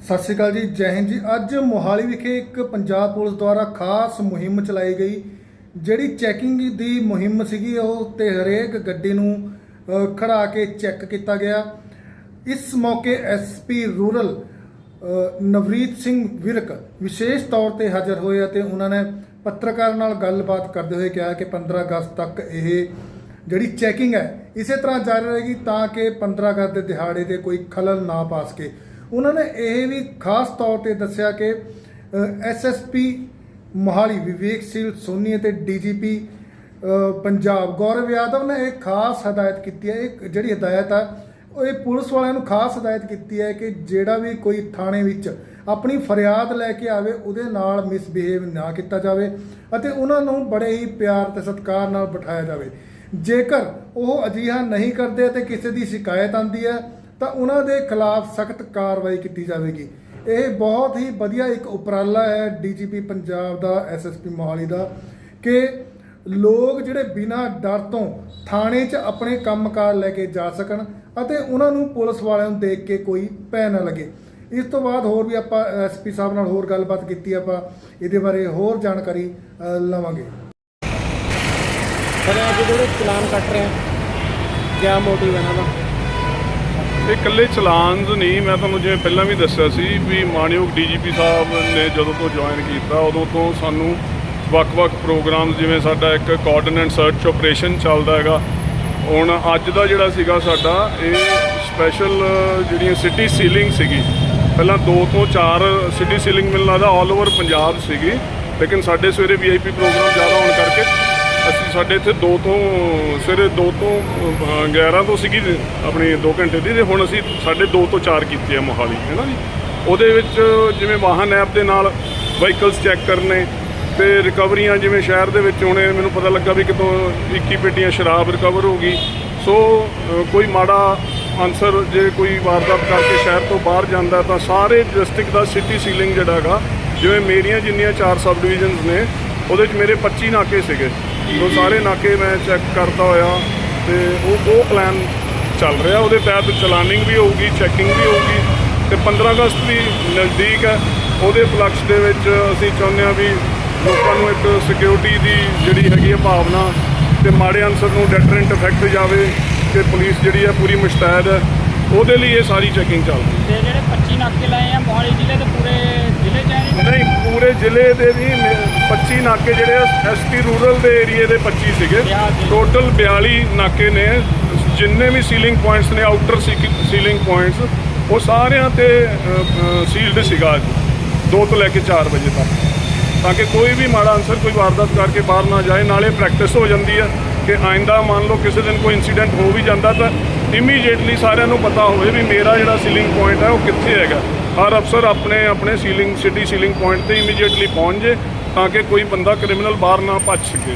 ਸਤਿ ਸ਼੍ਰੀ ਅਕਾਲ ਜੀ, ਜੈ ਹਿੰਦ ਜੀ। ਅੱਜ ਮੋਹਾਲੀ ਵਿਖੇ ਇੱਕ ਪੰਜਾਬ ਪੁਲਿਸ ਦੁਆਰਾ ਖਾਸ ਮੁਹਿੰਮ ਚਲਾਈ ਗਈ, ਜਿਹੜੀ ਚੈਕਿੰਗ ਦੀ ਮੁਹਿੰਮ ਸੀਗੀ, ਉਹ ਤੇ ਹਰੇਕ ਗੱਡੀ ਨੂੰ ਖੜਾ ਕੇ ਚੈੱਕ ਕੀਤਾ ਗਿਆ। ਇਸ ਮੌਕੇ ਐਸਪੀ ਰੂਰਲ ਨਵਰੀਤ ਸਿੰਘ ਵਿਰਕ ਵਿਸ਼ੇਸ਼ ਤੌਰ ਤੇ ਹਾਜ਼ਰ ਹੋਏ ਅਤੇ ਉਹਨਾਂ ਨੇ ਪੱਤਰਕਾਰ ਨਾਲ ਗੱਲਬਾਤ ਕਰਦੇ ਹੋਏ ਕਿਹਾ ਕਿ 15 ਅਗਸਤ ਤੱਕ ਇਹ ਜਿਹੜੀ ਚੈਕਿੰਗ ਹੈ, ਇਸੇ ਤਰ੍ਹਾਂ ਜਾਰੀ ਰਹੇਗੀ ਤਾਂ ਕਿ 15 ਅਗਸਤ ਦੇ ਦਿਹਾੜੇ ਤੇ ਕੋਈ ਖਲਲ ਨਾ ਪਾ ਸਕੇ। ਉਹਨਾਂ ਨੇ ਇਹ ਵੀ ਖਾਸ ਤੌਰ ਤੇ ਦੱਸਿਆ ਕਿ ਐਸਐਸਪੀ ਮੋਹਾਲੀ, ਵਿਵੇਕਸ਼ੀਲ, ਸੋਨੀ ਅਤੇ ਡੀਜੀਪੀ ਪੰਜਾਬ, ਗੌਰਵ ਯਾਦਵ ਨੇ ਇਹ ਖਾਸ ਹਦਾਇਤ ਕੀਤੀ ਹੈ। ਇਹ ਜਿਹੜੀ ਹਦਾਇਤ ਆ, ਉਹ ਇਹ ਪੁਲਿਸ ਵਾਲਿਆਂ ਨੂੰ ਖਾਸ ਹਦਾਇਤ ਕੀਤੀ ਹੈ ਕਿ ਜਿਹੜਾ ਵੀ ਕੋਈ ਥਾਣੇ ਵਿੱਚ ਆਪਣੀ ਫਰਿਆਦ ਲੈ ਕੇ ਆਵੇ, ਉਹਦੇ ਨਾਲ ਮਿਸਬਿਹੇਵ ਨਾ ਕੀਤਾ ਜਾਵੇ ਅਤੇ ਉਹਨਾਂ ਨੂੰ ਬੜੇ ਹੀ ਪਿਆਰ ਤੇ ਸਤਿਕਾਰ ਨਾਲ ਬਿਠਾਇਆ ਜਾਵੇ। ਜੇਕਰ ਉਹ ਅਜਿਹਾ ਨਹੀਂ ਕਰਦੇ ਅਤੇ ਕਿਸੇ ਦੀ ਸ਼ਿਕਾਇਤ ਆਂਦੀ ਹੈ ਤਾਂ ਉਹਨਾਂ ਦੇ ਖਿਲਾਫ ਸਖਤ ਕਾਰਵਾਈ ਕੀਤੀ ਜਾਵੇਗੀ। ਇਹ ਬਹੁਤ ਹੀ ਵਧੀਆ ਇੱਕ ਉਪਰਾਲਾ ਹੈ ਡੀਜੀਪੀ ਪੰਜਾਬ ਦਾ, ਐਸਐਸਪੀ ਮੋਹਾਲੀ ਦਾ, ਕਿ ਲੋਕ ਜਿਹੜੇ ਬਿਨਾਂ ਡਰ ਤੋਂ ਥਾਣੇ 'ਚ ਆਪਣੇ ਕੰਮਕਾਰ ਲੈ ਕੇ ਜਾ ਸਕਣ ਅਤੇ ਉਹਨਾਂ ਨੂੰ ਪੁਲਿਸ ਵਾਲਿਆਂ ਨੂੰ ਦੇਖ ਕੇ ਕੋਈ ਭੈ ਨਾ ਲੱਗੇ। ਇਸ ਤੋਂ ਬਾਅਦ ਹੋਰ ਵੀ ਆਪਾਂ ਐਸਪੀ ਸਾਹਿਬ ਨਾਲ ਹੋਰ ਗੱਲਬਾਤ ਕੀਤੀ, ਆਪਾਂ ਇਹਦੇ ਬਾਰੇ ਹੋਰ ਜਾਣਕਾਰੀ ਲਵਾਂਗੇ। ਸਰ ਅੱਜ ਜਿਹੜੇ ਚਲਾਨ ਕੱਟ ਰਹੇ ਹੈ ਕਿਆ ਮੋਟਿਵ ਹੈ ਇਹਨਾਂ ਦਾ? ਇਹ ਇਕੱਲੇ ਚਲਾਨਸ ਨਹੀਂ, ਮੈਂ ਤੁਹਾਨੂੰ ਜਿਵੇਂ ਪਹਿਲਾਂ ਵੀ ਦੱਸਿਆ ਸੀ ਵੀ ਮਾਨਯੋਗ ਡੀਜੀਪੀ ਸਾਹਿਬ ਨੇ ਜਦੋਂ ਤੋਂ ਜੁਆਇਨ ਕੀਤਾ, ਉਦੋਂ ਤੋਂ ਸਾਨੂੰ ਵੱਖ-ਵੱਖ ਪ੍ਰੋਗਰਾਮ, ਜਿਵੇਂ ਸਾਡਾ ਇੱਕ ਕੋਆਰਡੀਨੇਟ ਸਰਚ ਆਪਰੇਸ਼ਨ ਚੱਲਦਾ ਹੈਗਾ, ਹੁਣ ਅੱਜ ਦਾ ਜਿਹੜਾ ਸੀਗਾ ਸਾਡਾ, ਇਹ ਸਪੈਸ਼ਲ ਜਿਹੜੀਆਂ ਸਿਟੀ ਸੀਲਿੰਗ ਸੀਗੀ, ਪਹਿਲਾਂ 2 ਤੋਂ 4 ਸਿਟੀ ਸੀਲਿੰਗ ਮਿਲਣ ਲੱਗਦਾ ਆਲ ਓਵਰ ਪੰਜਾਬ ਸੀਗੀ, ਲੇਕਿਨ ਸਾਡੇ ਸਵੇਰੇ ਵੀਆਈਪੀ ਪ੍ਰੋਗਰਾਮ ਜ਼ਿਆਦਾ ਹੋਣ ਕਰਕੇ ਅਸੀਂ ਸਾਡੇ ਇੱਥੇ 2 ਤੋਂ ਸਵੇਰੇ 2 ਤੋਂ ਅਹ, 11 ਤੋਂ ਸੀਗੀ ਆਪਣੀ 2 ਘੰਟੇ ਦੀ ਤੇ ਹੁਣ ਅਸੀਂ ਸਾਡੇ 2 ਤੋਂ 4 ਕੀਤੀ ਆ ਮੋਹਾਲੀ ਹੈ ਨਾ ਜੀ? ਉਹਦੇ ਵਿੱਚ ਜਿਵੇਂ ਵਾਹਨ ਐਪ ਦੇ ਨਾਲ ਵਹੀਕਲਸ ਚੈੱਕ ਕਰਨੇ ਤੇ ਰਿਕਵਰੀਆਂ ਜਿਵੇਂ ਸ਼ਹਿਰ ਦੇ ਵਿੱਚ ਹੁਣੇ ਮੈਨੂੰ ਪਤਾ ਲੱਗਾ ਵੀ ਕਿਤੋਂ 21 ਪੇਟੀਆਂ ਸ਼ਰਾਬ ਰਿਕਵਰ ਹੋ ਗਈ। ਸੋ ਕੋਈ ਮਾੜਾ ਆਨਸਰ ਜੇ ਕੋਈ ਵਾਰਦਾਤ ਕਰਕੇ ਸ਼ਹਿਰ ਤੋਂ ਬਾਹਰ ਜਾਂਦਾ ਤਾਂ ਸਾਰੇ ਡਿਸਟ੍ਰਿਕਟ ਦਾ ਸਿਟੀ ਸੀਲਿੰਗ ਜਿਹੜਾ ਹੈਗਾ ਜਿਵੇਂ ਮੇਰੀਆਂ ਜਿੰਨੀਆਂ ਚਾਰ ਸਬ ਡਿਵੀਜ਼ਨਸ ਨੇ ਉਹਦੇ ਵਿੱਚ ਮੇਰੇ 25 ਨਾਕੇ ਸੀਗੇ। ਉਹ ਸਾਰੇ ਨਾਕੇ ਮੈਂ ਚੈੱਕ ਕਰਦਾ ਹੋਇਆ ਤੇ ਉਹ ਉਹ ਪਲਾਨ ਚੱਲ ਰਿਹਾ। ਉਹਦੇ ਤਹਿਤ ਚਲਾਨਿੰਗ ਵੀ ਹੋਊਗੀ ਚੈਕਿੰਗ ਵੀ ਹੋਊਗੀ ਤੇ 15 ਅਗਸਤ ਵੀ ਨਜ਼ਦੀਕ ਹੈ। ਉਹਦੇ ਫਲਕਸ ਦੇ ਵਿੱਚ ਅਸੀਂ ਚਾਹੁੰਦੇ ਹਾਂ ਵੀ ਲੋਕਾਂ ਨੂੰ ਇੱਕ ਸਿਕਿਉਰਿਟੀ ਦੀ ਜਿਹੜੀ ਹੈਗੀ ਹੈ ਭਾਵਨਾ ਤੇ ਮਾੜੇ ਅਨਸਰ ਨੂੰ ਡੈਟਰੈਂਟ ਇਫੈਕਟ ਜਾਵੇ ਕਿ ਪੁਲਿਸ ਜਿਹੜੀ ਹੈ ਪੂਰੀ ਮੁਸ਼ਤੈਦ ਹੈ। ਉਹਦੇ ਲਈ ਇਹ ਸਾਰੀ ਚੈਕਿੰਗ ਚੱਲਦੀ ਤੇ ਜਿਹੜੇ 25 ਨਾਕੇ ਲਾਏ ਆ ਮੋਹਾਲੀ ਜ਼ਿਲ੍ਹੇ ਦੇ ਪੂਰੇ ਨਹੀਂ, ਪੂਰੇ ਜ਼ਿਲ੍ਹੇ ਦੇ ਵੀ ਮੇ- 25 ਨਾਕੇ ਜਿਹੜੇ ਐਸਟੀ ਰੂਰਲ ਦੇ ਏਰੀਏ ਦੇ 25 ਸੀਗੇ। ਟੋਟਲ 42 ਨਾਕੇ ਨੇ, ਜਿੰਨੇ ਵੀ ਸੀਲਿੰਗ ਪੁਆਇੰਟਸ ਨੇ, ਆਊਟਰ ਸੀਲਿੰਗ ਪੁਆਇੰਟਸ, ਉਹ ਸਾਰਿਆਂ ਤੇ ਸੀਲਡ ਸੀਗਾ ਅੱਜ 2 ਤੋਂ ਲੈ ਕੇ 4 ਵਜੇ ਤੱਕ। ਤਾਂ ਕਿ ਕੋਈ ਵੀ ਮਾੜਾ ਅਨਸਰ ਕੋਈ ਵਾਰਦਾਤ ਕਰਕੇ ਬਾਹਰ ਨਾ ਜਾਏ, ਨਾਲੇ ਪ੍ਰੈਕਟਿਸ ਹੋ ਜਾਂਦੀ ਹੈ ਕਿ ਆਇੰਦਾ ਮੰਨ ਲਓ ਕਿਸੇ ਦਿਨ ਕੋਈ ਇਨਸੀਡੈਂਟ ਹੋ ਵੀ ਜਾਂਦਾ ਤਾਂ ਇਮੀਡੀਏਟਲੀ ਸਾਰਿਆਂ ਨੂੰ ਪਤਾ ਹੋਵੇ ਵੀ ਮੇਰਾ ਜਿਹੜਾ ਸੀਲਿੰਗ ਪੁਆਇੰਟ ਹੈ ਉਹ ਕਿੱਥੇ ਹੈਗਾ। ਹਰ ਅਫਸਰ ਆਪਣੇ ਆਪਣੇ ਸੀਲਿੰਗ ਸਿਟੀ ਸੀਲਿੰਗ ਪੁਆਇੰਟ ਤੇ ਇਮੀਡੀਏਟਲੀ ਪਹੁੰਚ ਜੇ ਤਾਂ ਕਿ ਕੋਈ ਬੰਦਾ ਕ੍ਰਿਮੀਨਲ ਬਾਹਰ ਨਾ ਭੱਜ ਸਕੇ।